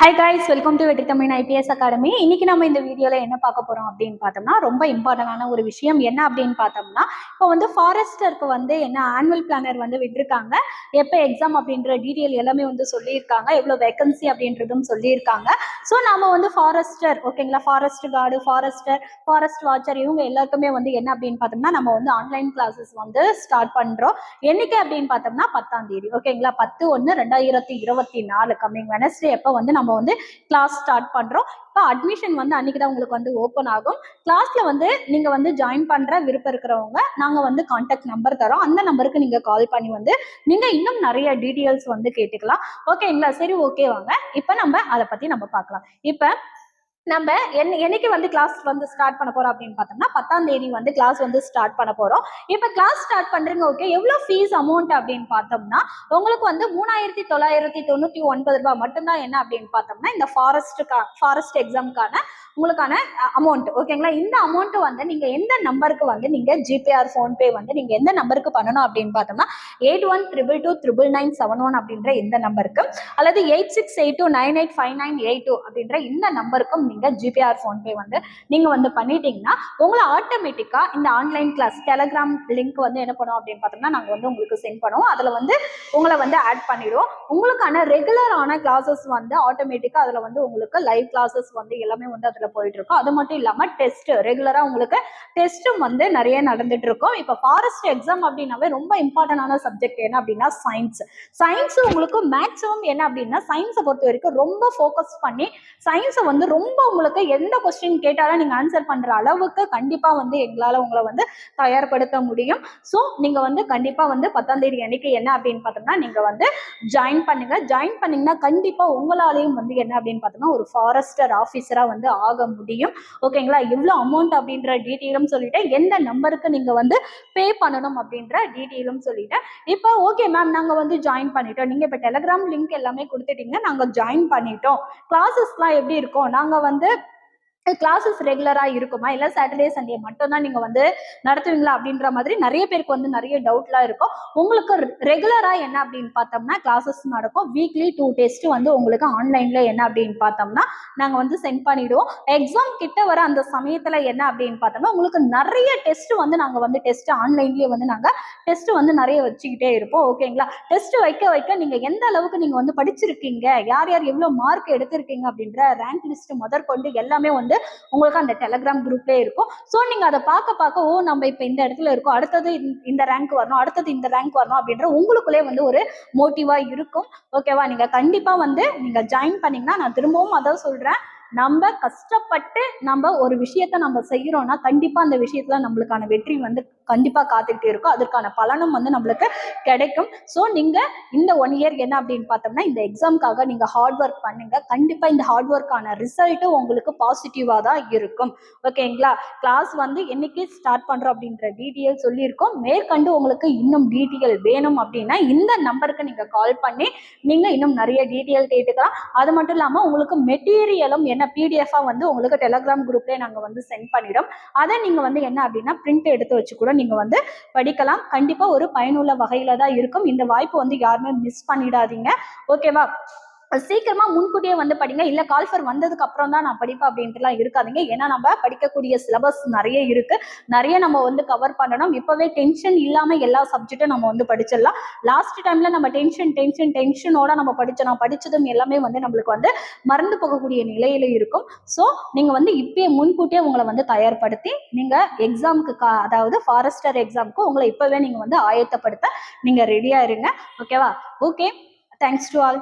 Hi guys welcome to வெற்றி Tamil IPS academy இன்னைக்கு நம்ம இந்த வீடியோல என்ன பார்க்க போறோம் அப்படின்னு பார்த்தோம்னா ரொம்ப இம்பார்ட்டன்டான ஒரு விஷயம் என்ன அப்படின்னு பார்த்தோம்னா இப்போ வந்து ஃபாரஸ்டருக்கு வந்து என்ன ஆனுவல் பிளானர் வந்து விட்டுருக்காங்க. எப்போ எக்ஸாம் அப்படின்ற டீட்டெயில் எல்லாமே வந்து சொல்லியிருக்காங்க. எவ்வளோ வேகன்சி அப்படின்றதும் சொல்லியிருக்காங்க. ஸோ நாம வந்து ஃபாரஸ்டர் ஓகேங்களா forest guard forester forest watcher இவங்க எல்லாருக்குமே வந்து என்ன அப்படின்னு பார்த்தோம்னா நம்ம வந்து ஆன்லைன் கிளாஸஸ் வந்து ஸ்டார்ட் பண்றோம். என்னைக்கு அப்படின்னு பார்த்தோம்னா பத்தாம் தேதி ஓகேங்களா பத்து ஒன்று ரெண்டாயிரத்தி இருபத்தி நாலு கம்மிங் வெனஸ்டே எப்போ வந்து நம்ம வந்து கிளாஸ் ஸ்டார்ட் பண்றோம். இப்போ அட்மிஷன் வந்து அன்னைக்கு தான் உங்களுக்கு வந்து ஓப்பன் ஆகும். கிளாஸ்ல வந்து நீங்க வந்து ஜாயின் பண்ற விருப்பம் இருக்கிறவங்க நாங்க வந்து கான்டாக்ட் நம்பர் தரோம். அந்த நம்பருக்கு நீங்க கால் பண்ணி வந்து நீங்க இன்னும் நிறைய டீட்டெயில்ஸ் வந்து கேட்டுக்கலாம். ஓகேங்களா சரி ஓகே வாங்க. இப்போ நம்ம அதை பத்தி நம்ம பார்க்கலாம். இப்போ நம்ம என் என்னைக்கு வந்து கிளாஸ் வந்து ஸ்டார்ட் பண்ண போறோம் அப்படின்னு பார்த்தோம்னா பத்தாம் தேதி வந்து கிளாஸ் வந்து ஸ்டார்ட் பண்ண போறோம். இப்போ கிளாஸ் ஸ்டார்ட் பண்றீங்க ஓகே எவ்வளோ ஃபீஸ் அமௌண்ட் அப்படின்னு பார்த்தோம்னா உங்களுக்கு வந்து மூணாயிரத்தி தொள்ளாயிரத்தி தொண்ணூத்தி ஒன்பது ரூபாய் மட்டும்தான் என்ன அப்படின்னு பார்த்தோம்னா இந்த ஃபாரஸ்ட்டுக்கா ஃபாரஸ்ட் எக்ஸாம்க்கான உங்களுக்கான அமௌண்ட் ஓகேங்களா இந்த அமௌண்ட் வந்து நீங்க எந்த நம்பருக்கு வந்து நீங்க ஜிபேஆர் ஃபோன்பே வந்து நீங்க எந்த நம்பருக்கு பண்ணணும் அப்படின்னு பார்த்தோம்னா eight one triple two triple nine seven one அப்படின்ற இந்த நம்பருக்கு அல்லது eight six eight two nine eight five nine eight two அப்படின்ற இந்த நம்பருக்கும் நீங்க ஜிபேஆர் ஃபோன்பே வந்து நீங்க வந்து பண்ணிட்டீங்கன்னா உங்களை ஆட்டோமேட்டிக்கா இந்த ஆன்லைன் கிளாஸ் டெலகிராம் லிங்க் வந்து என்ன பண்ணுவோம் அப்படின்னு பார்த்தோம்னா நாங்கள் வந்து உங்களுக்கு சென்ட் பண்ணுவோம். அதில் வந்து உங்களை வந்து ஆட் பண்ணிடுவோம். உங்களுக்கான ரெகுலரான கிளாஸஸ் வந்து ஆட்டோமேட்டிக்காக அதில் வந்து உங்களுக்கு லைவ் கிளாஸஸ் வந்து எல்லாமே வந்து போயிட்டு இருக்கும் அது மட்டும் இல்லாம டெஸ்ட் ரெகுலரா உங்களுக்கு டெஸ்ட்டும் வந்து நிறைய நடந்துட்டு இருக்கும் இப்போ ஃபாரஸ்ட் எக்ஸாம் அப்படின்னாவே ரொம்ப இம்பார்ட்டன்டான சப்ஜெக்ட் என்ன அப்படின்னா சயின்ஸ் சயின்ஸ் உங்களுக்கு மேக்ஸிமம் என்ன அப்படின்னா சயின்ஸை பொறுத்த வரைக்கும் ரொம்ப ஃபோக்கஸ் பண்ணி சயின்ஸை வந்து ரொம்ப உங்களுக்கு எந்த கொஸ்டின் கேட்டாலும் நீங்க ஆன்சர் பண்ற அளவுக்கு கண்டிப்பா வந்து எங்களால உங்களை வந்து தயார்படுத்த முடியும். ஸோ நீங்க வந்து கண்டிப்பா வந்து பத்தாம் தேதி அன்னைக்கு என்ன அப்படின்னு பார்த்தோம்னா நீங்க வந்து ஜாயின் பண்ணுங்க. ஜாயின் பண்ணீங்கன்னா கண்டிப்பா உங்களாலையும் வந்து என்ன அப்படின்னு பார்த்தோம்னா ஒரு ஃபாரஸ்டர் ஆஃபீஸரா வந்து ஆக முடியும். ஓகேங்களா எவ்வளோ அமௌண்ட் அப்படின்ற டீட்டெயிலும் சொல்லிட்டேன். எந்த நம்பருக்கு நீங்கள் வந்து பே பண்ணணும் அப்படின்ற டீட்டெயிலும் சொல்லிட்டேன். இப்போ ஓகே மேம் நாங்கள் வந்து ஜாயின் பண்ணிட்டோம். நீங்கள் இப்போ டெலகிராம் லிங்க் எல்லாமே கொடுத்துட்டீங்கன்னா நாங்கள் ஜாயின் பண்ணிட்டோம். கிளாஸஸ்லாம் எப்படி இருக்கும்? நாங்கள் வந்து கிளாஸஸ் ரெகுலரா இருக்குமா? இல்ல சாட்டர்டே சண்டே மட்டும் தான் நீங்க வந்து நடத்துவீங்களா? அப்படின்ற மாதிரி நிறைய பேருக்கு வந்து நிறைய டவுட்லாம் இருக்கும். உங்களுக்கு ரெகுலரா என்ன அப்படின்னு பார்த்தோம்னா கிளாஸஸ் நடக்கும். வீக்லி டூ டெஸ்ட் வந்து உங்களுக்கு ஆன்லைன்ல என்ன அப்படின்னு பார்த்தோம்னா நாங்க வந்து சென்ட் பண்ணிடுவோம். எக்ஸாம் கிட்ட வர அந்த சமயத்துல என்ன அப்படின்னு பார்த்தோம்னா உங்களுக்கு நிறைய டெஸ்ட் வந்து நாங்க வந்து டெஸ்ட் ஆன்லைன்லயே வந்து நாங்க டெஸ்ட் வந்து நிறைய வச்சுக்கிட்டே இருப்போம். ஓகேங்களா டெஸ்ட் வைக்க வைக்க நீங்க எந்த அளவுக்கு நீங்க வந்து படிச்சிருக்கீங்க? யார் யார் எவ்வளவு மார்க் எடுத்திருக்கீங்க? அப்படின்ற ரேங்க் லிஸ்ட் முதற்கொண்டு எல்லாமே வந்து உங்களுக்கு அந்த டெலகிராம் குரூப்லேயே இருக்கும். ஸோ நீங்கள் அதை பார்க்க பார்க்க ஓ நம்ம இப்போ இந்த இடத்துல இருக்கோம். அடுத்தது இந்த ரேங்க் வரணும். அடுத்தது இந்த ரேங்க் வரணும் அப்படின்ற உங்களுக்குள்ளே வந்து ஒரு மோட்டிவாக இருக்கும். ஓகேவா நீங்கள் கண்டிப்பாக வந்து நீங்கள் ஜாயின் பண்ணீங்கன்னா நான் திரும்பவும் அதான் சொல்கிறேன் நம்ம கஷ்டப்பட்டு நம்ம ஒரு விஷயத்த நம்ம செய்யறோம்னா கண்டிப்பா அந்த விஷயத்துல நம்மளுக்கான வெற்றி வந்து கண்டிப்பா காத்துக்கிட்டே இருக்கும். அதற்கான பலனும் வந்து நம்மளுக்கு கிடைக்கும். ஸோ நீங்க இந்த ஒன் இயர் என்ன அப்படின்னு பார்த்தோம்னா இந்த எக்ஸாம்க்காக நீங்க ஹார்ட் ஒர்க் பண்ணுங்க. கண்டிப்பா இந்த ஹார்ட் ஒர்க்கான ரிசல்ட்டும் உங்களுக்கு பாசிட்டிவா தான் இருக்கும். ஓகேங்களா கிளாஸ் வந்து என்னைக்கு ஸ்டார்ட் பண்றோம் அப்படின்ற டீட்டெயில் சொல்லியிருக்கோம். மேற்கண்டு உங்களுக்கு இன்னும் டீட்டெயில் வேணும் அப்படின்னா இந்த நம்பருக்கு நீங்க கால் பண்ணி நீங்க இன்னும் நிறைய டீட்டெயில் கேட்டுக்கலாம். அது மட்டும் இல்லாம உங்களுக்கு மெட்டீரியலும் என்ன பிடிஎஃபாக வந்து உங்களுக்கு டெலகிராம் குரூப்லேயே நாங்கள் வந்து சென்ட் பண்ணிடும். அதை நீங்கள் வந்து என்ன அப்படின்னா பிரிண்ட் எடுத்து வச்சு கூட நீங்கள் வந்து படிக்கலாம். கண்டிப்பாக ஒரு பயனுள்ள வகையில தான் இருக்கும். இந்த வாய்ப்பு வந்து யாருமே மிஸ் பண்ணிடாதீங்க. ஓகேவா சீக்கிரமா முன்கூட்டியே வந்து படிங்க. இல்ல கால்ஃபர் வந்ததுக்கு அப்புறம் தான் நான் படிப்பேன் அப்படின்ட்டுலாம் இருக்காதீங்க. ஏன்னா நம்ம படிக்கக்கூடிய சிலபஸ் நிறைய இருக்கு. நிறைய நம்ம வந்து கவர் பண்ணணும். இப்பவே டென்ஷன் இல்லாம எல்லா சப்ஜெக்டும் நம்ம வந்து படிச்சிடலாம். லாஸ்ட் டைம்ல நம்ம டென்ஷன் டென்ஷன் டென்ஷனோட நம்ம படிச்சோம். படிச்சதும் எல்லாமே வந்து நம்மளுக்கு வந்து மறந்து போகக்கூடிய நிலையில இருக்கும். ஸோ நீங்க வந்து இப்பயே முன்கூட்டியே உங்களை வந்து தயார்படுத்தி நீங்க எக்ஸாமுக்கு அதாவது ஃபாரஸ்டர் எக்ஸாமுக்கு உங்களை இப்பவே நீங்க வந்து ஆயத்தப்படுத்த நீங்க ரெடியா இருங்க. ஓகேவா ஓகே தேங்க்ஸ் டு ஆல்